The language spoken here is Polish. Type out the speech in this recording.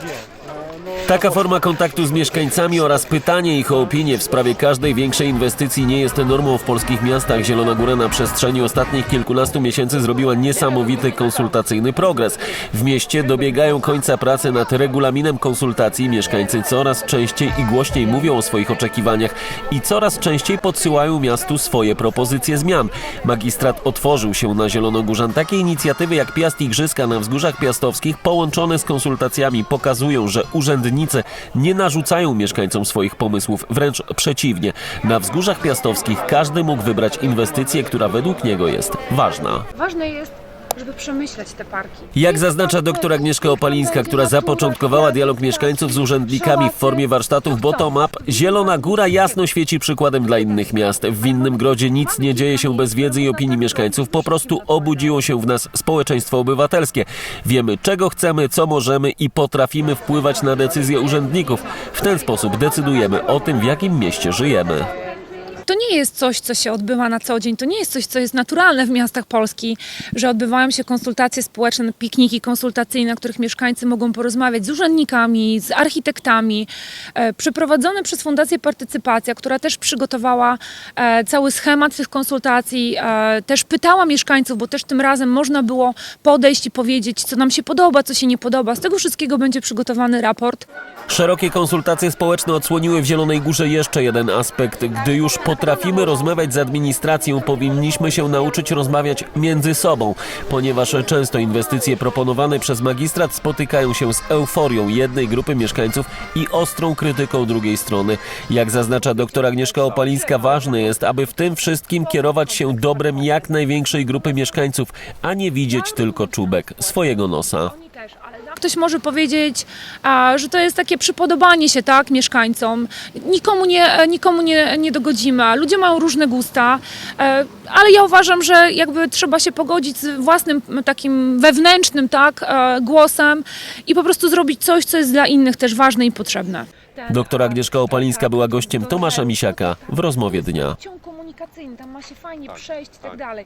对。Taka forma kontaktu z mieszkańcami oraz pytanie ich o opinię w sprawie każdej większej inwestycji nie jest normą w polskich miastach. Zielona Góra na przestrzeni ostatnich kilkunastu miesięcy zrobiła niesamowity konsultacyjny progres. W mieście dobiegają końca prace nad regulaminem konsultacji. Mieszkańcy coraz częściej i głośniej mówią o swoich oczekiwaniach i coraz częściej podsyłają miastu swoje propozycje zmian. Magistrat otworzył się na Zielonogórzan. Takie inicjatywy jak Piast Igrzyska na wzgórzach piastowskich połączone z konsultacjami pokazują, że urzędnicy nie narzucają mieszkańcom swoich pomysłów, wręcz przeciwnie. Na wzgórzach piastowskich każdy mógł wybrać inwestycję, która według niego jest ważna. Ważne jest, żeby przemyśleć te parki. Jak zaznacza doktor Agnieszka Opalińska, która zapoczątkowała dialog mieszkańców z urzędnikami w formie warsztatów bottom-up, Zielona Góra jasno świeci przykładem dla innych miast. W Winnym Grodzie nic nie dzieje się bez wiedzy i opinii mieszkańców. Po prostu obudziło się w nas społeczeństwo obywatelskie. Wiemy, czego chcemy, co możemy i potrafimy wpływać na decyzje urzędników. W ten sposób decydujemy o tym, w jakim mieście żyjemy. To nie jest coś, co się odbywa na co dzień, to nie jest coś, co jest naturalne w miastach Polski, że odbywają się konsultacje społeczne, pikniki konsultacyjne, na których mieszkańcy mogą porozmawiać z urzędnikami, z architektami. E, Przeprowadzone przez Fundację Partycypacja, która też przygotowała e, cały schemat tych konsultacji, e, też pytała mieszkańców, bo też tym razem można było podejść i powiedzieć, co nam się podoba, co się nie podoba. Z tego wszystkiego będzie przygotowany raport. Szerokie konsultacje społeczne odsłoniły w Zielonej Górze jeszcze jeden aspekt. Gdy już potrafimy rozmawiać z administracją, powinniśmy się nauczyć rozmawiać między sobą, ponieważ często inwestycje proponowane przez magistrat spotykają się z euforią jednej grupy mieszkańców i ostrą krytyką drugiej strony. Jak zaznacza doktor Agnieszka Opalińska, ważne jest, aby w tym wszystkim kierować się dobrem jak największej grupy mieszkańców, a nie widzieć tylko czubek swojego nosa. Ktoś może powiedzieć, a, że to jest takie przypodobanie się tak mieszkańcom. Nikomu nie, e, nikomu nie, nie dogodzimy. Ludzie mają różne gusta, e, ale ja uważam, że jakby trzeba się pogodzić z własnym takim wewnętrznym tak, e, głosem i po prostu zrobić coś, co jest dla innych też ważne i potrzebne. Doktor Agnieszka Opalińska była gościem Tomasza Misiaka w rozmowie dnia. Ciąg komunikacyjny, tam ma się fajnie przejść i tak dalej.